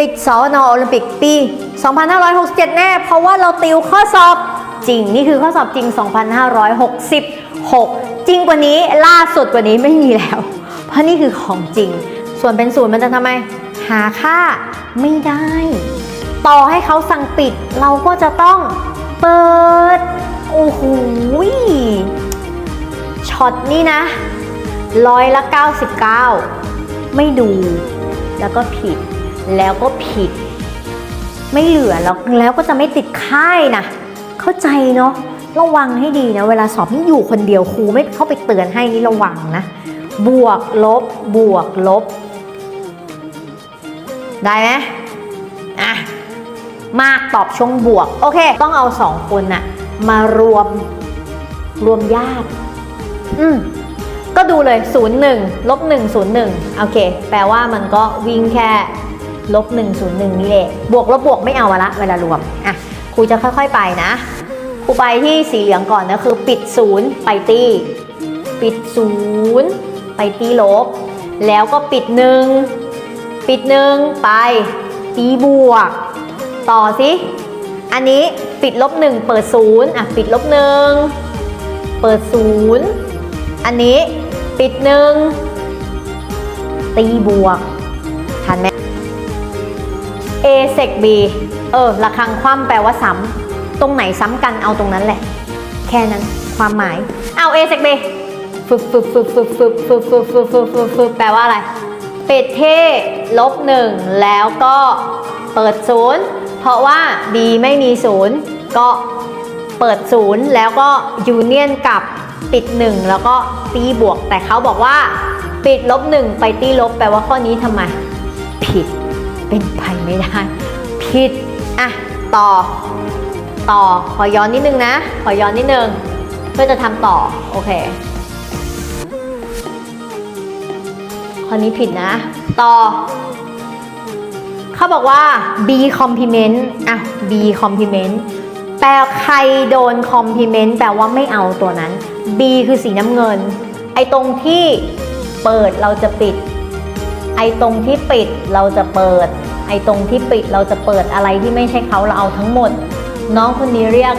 ติดสอนอโอลิมปิกปี 2567 แน่ เพราะว่าเราติวข้อสอบจริง นี่คือข้อสอบจริง 2566 จริงกว่านี้ล่าสุดกว่านี้ไม่มีแล้ว เพราะนี่คือของจริง ส่วนเป็นศูนย์มันจะทำไม หาค่าไม่ได้ ต่อให้เขาสั่งปิด เราก็จะต้องเปิด โอ้โหช็อตนี้นะร้อยละ 99 ไม่ดูแล้วก็ผิด แล้วก็ผิด ไม่เหลือแล้วแล้วก็จะไม่ติดค่ายนะ เข้าใจเนาะระวังให้ดีนะ เวลาสอบนี่อยู่คนเดียวครูไม่เข้าไปเตือนให้นี่ระวังนะ บวกลบบวกลบ ได้ไหมอะมากตอบช่วงบวก โอเค ต้องเอาสองคนน่ะ มารวมรวมญาติ อืมก็ดูเลย 0 1ลบ1 0 1 โอเค แปลว่ามันก็วิ่งแค่ ลบ1 0 1 นี่แหละบวกลบบวกไม่เอาละเวลารวมอะครูจะค่อยๆไปนะครูไปที่สีเหลืองก่อนนะคือปิด0ไปตีปิด0ไปตีลบ แล้วก็ปิด1ปิด1ไปตีบวก ต่อสิอันนี้ปิดลบ1เปิด0อะปิดลบ1เปิด0อันนี้ปิดหนึ่งตีบวกทันไหม A เซก B เออระคังคว่ำแปลว่าซ้ำตรงไหนซ้ำกันเอาตรงนั้นแหละ แค่นั้นความหมาย เอา A เซก B ฟึบฟึบฟึบฟึบฟึบฟึบฟึบฟึบฟึบฟึบฟึบแปลว่าอะไรปิดเท่ลบหนึ่งแล้วก็เปิดศูนย์เพราะว่า B ไม่มีศูนย์ก็เปิดศูนย์แล้วก็ยูเนียนกับปิดหนึ่งแล้วก็ตีบวก แต่เขาบอกว่า ปิดลบหนึ่งไปตีลบแปลว่าข้อนี้ทำไม ผิด เป็นไปไม่ได้ ผิด อะ ต่อ ต่อ ขอย้อนนิดนึงนะ ขอย้อนนิดนึง เพื่อจะทำต่อ โอเคข้อนี้ผิดนะ ต่อ เขาบอกว่า B complement อะ B complement แปลใครโดน complement แปลว่าไม่เอาตัวนั้น B คือสีน้ำเงิน ไอ้ตรงที่เปิดเราจะปิด ไอ้ตรงที่ปิดเราจะเปิด ไอ้ตรงที่ปิดเราจะเปิดอะไรที่ไม่ใช่เขาเราเอาทั้งหมด น้องคนนี้เรียก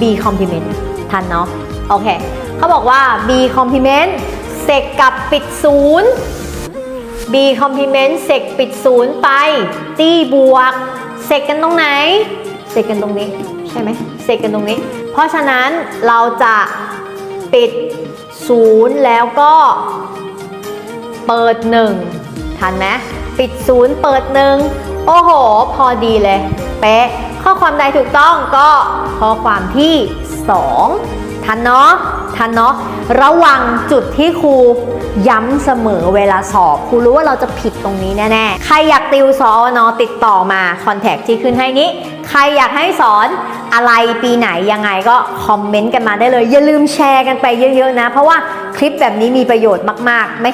B complement ทันเนาะโอเคเขาบอกว่า B complement เสกกับปิดศูนย์ B complement เสกปิดศูนย์ไปตีบวกเสกกันตรงไหนเสกกันตรงนี้ใช่ไหมเสกกันตรงนี้ เพราะฉะนั้นเราจะปิดศูนย์แล้วก็เปิดหนึ่ง ทันไหมปิดศูนย์เปิดหนึ่งโอ้โห พอดีเลย เป๊ะ ข้อความใดถูกต้องก็ข้อความที่ 2 ทันเนาะทันเนาะระวังจุดที่ครูย้ำเสมอเวลาสอบ ครูรู้ว่าเราจะผิดตรงนี้แน่ๆ ใครอยากติวสอนอติดต่อมาคอนแทคที่ขึ้นให้นี้ ใครอยากให้สอนอะไรปีไหนยังไงก็คอมเมนต์กันมาได้เลย อย่าลืมแชร์กันไปเยอะๆนะ เพราะว่าคลิปแบบนี้มีประโยชน์มากๆไม่